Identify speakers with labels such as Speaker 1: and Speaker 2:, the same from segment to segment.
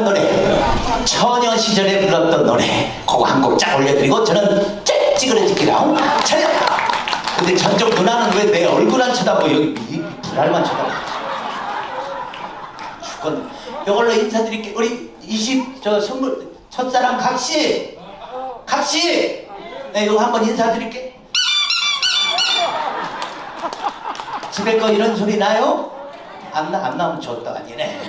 Speaker 1: 노래. 처녀 시절에 불렀던 노래. 그거 한 곡 쫙 올려드리고 저는 찌그러지기랑 차렷 근데 저쪽 누나는 왜 내 얼굴 안 쳐다보여 이 불알만 쳐다보지 죽건 이걸로 인사드릴게 우리 20저 선물 첫사랑 각시. 각시. 네 이거 한번 인사드릴게 집에 거 이런 소리 나요? 안, 나, 안 나오면 좋다. 아니네.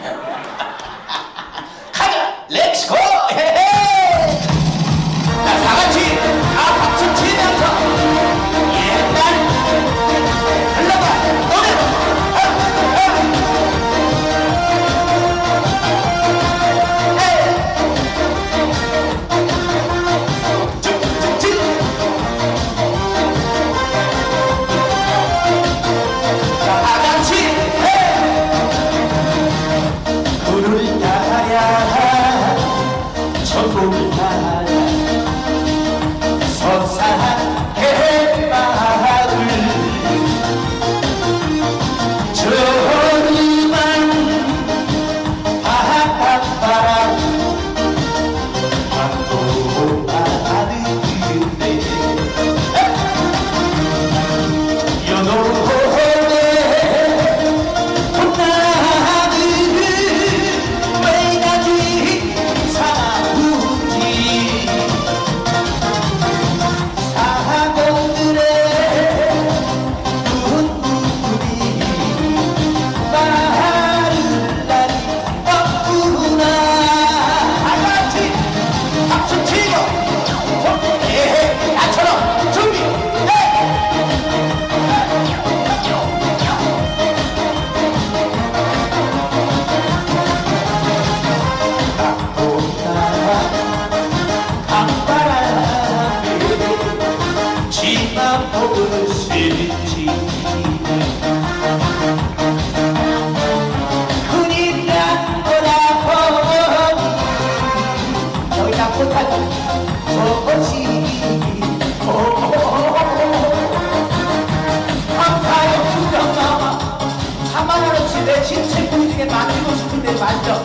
Speaker 1: 내 신체 부위 중에 만지고 싶은데 만져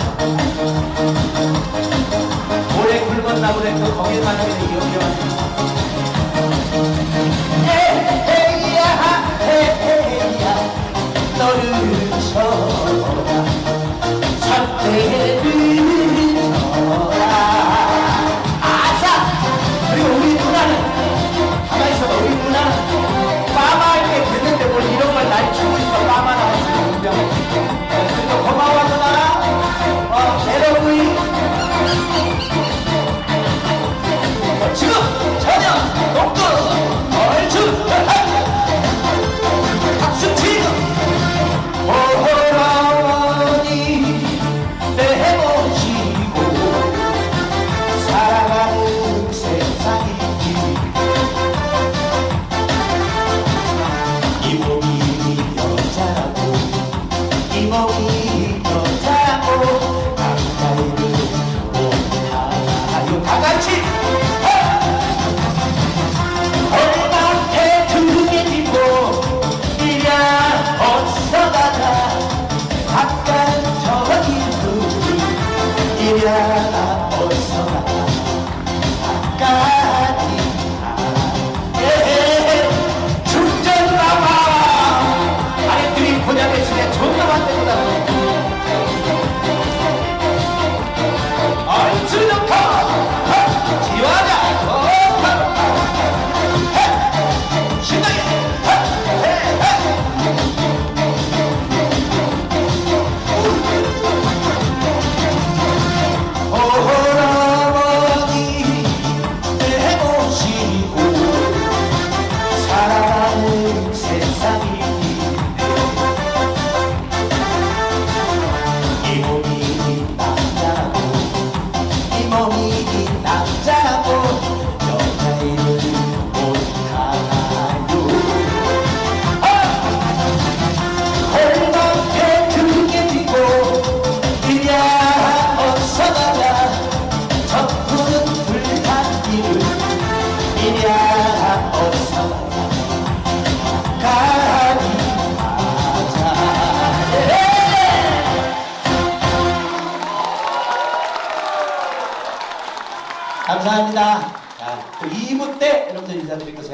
Speaker 1: 오래 굶었나 보네. 그 거기에 만지는 이유가 감사합니다. 자, 또 2부 때 여러분들 인사드릴 것을